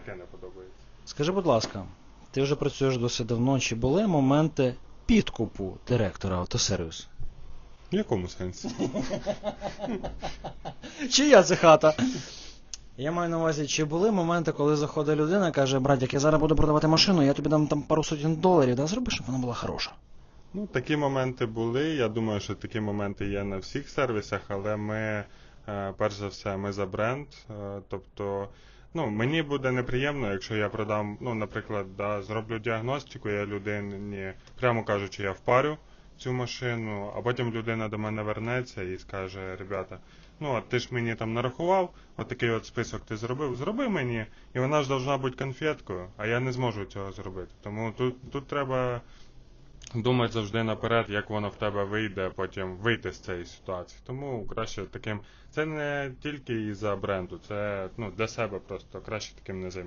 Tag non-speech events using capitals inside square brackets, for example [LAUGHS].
таке не подобається. Скажи, будь ласка, ти вже працюєш досить давно. Чи були моменти підкупу директора автосервісу? В якому сенсі? [LAUGHS] Чия це хата? Я маю на увазі, чи були моменти, коли заходить людина і каже, братик, я зараз буду продавати машину, я тобі дам там пару сотень доларів, да зроби, щоб вона була хороша. Ну, такі моменти були. Я думаю, що такі моменти є на всіх сервісах, але ми, перш за все, ми за бренд. Е, Тобто, ну, мені буде неприємно, якщо я продам, ну, наприклад, да, зроблю діагностику, я людині, прямо кажучи, я впарю цю машину, а потім людина до мене вернеться і скаже, ребята, ну от ти ж мені там нарахував, от такий от список ти зробив, зроби мені, і вона ж должна бути конфеткою, а я не зможу цього зробити. Тому тут, тут треба думати завжди наперед, як воно в тебе вийде, потім вийти з цієї ситуації. Тому краще таким. Це не тільки із-за бренду, це ну, для себе просто краще таким не займатися.